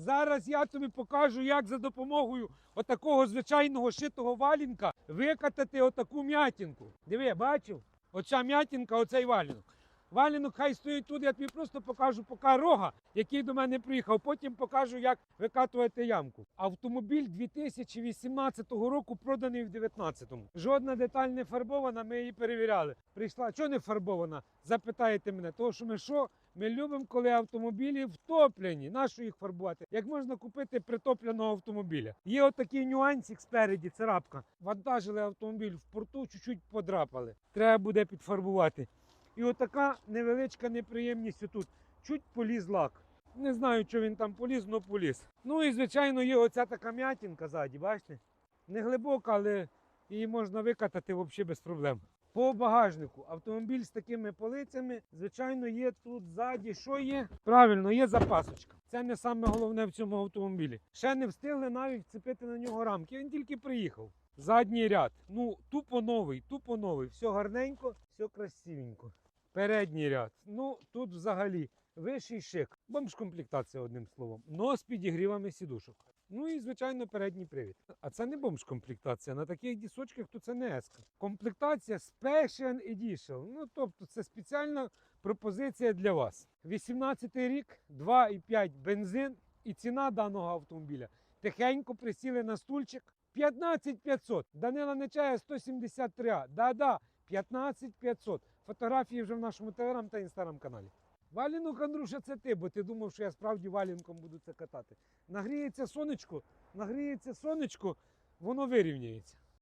Зараз я тобі покажу, як за допомогою отакого звичайного шитого валінка викатати отаку м'ятінку. Диви, бачив? Оця м'ятінка, оцей валінок. Валінок хай стоїть тут, я тобі просто покажу поки рога, який до мене приїхав. Потім покажу, як викатувати ямку. Автомобіль 2018 року проданий в 2019-му. Жодна деталь не фарбована, ми її перевіряли. Прийшла, що не фарбована? Запитаєте мене, того що ми що? Ми любимо, коли автомобілі втоплені. Нащо їх фарбувати? Як можна купити притопленого автомобіля? Є отакий нюансик спереді, царапка. Вантажили автомобіль в порту, чуть-чуть подрапали. Треба буде підфарбувати. І отака невеличка неприємність отут. Чуть поліз лак. Не знаю, що він там поліз, але поліз. Ну і звичайно є оця така м'ятінка ззаді, бачите? Не глибока, але її можна викатати взагалі без проблем. По багажнику автомобіль з такими полицями, звичайно, є тут ззаді. Що є? Правильно, є запасочка. Це не саме в цьому автомобілі. Ще не встигли навіть вцепити на нього рамки. Він тільки приїхав. Задній ряд. Ну, тупо новий, тупо новий. Все гарненько, все красивенько. Передній ряд. Ну, тут взагалі вищий шик. Бомж-комплектація, одним словом. Но з підігрівами сідушок. Ну і, звичайно, передній привід. А це не бомж-комплектація. На таких дісочках то це не еска. Комплектація Special Edition. Ну, тобто, це спеціальна пропозиція для вас. 18 рік, 2,5 бензин і ціна даного автомобіля. Тихенько присіли на стульчик. 15 500. Данила Нечая 173. а Да-да, 15 500. Фотографії вже в нашому телеграм та інстаграм каналі. Валінок, Андруша, це ти, бо ти думав, що я справді валінком буду це катати. Нагріється сонечко, нагріється сонечко, воно вирівняється.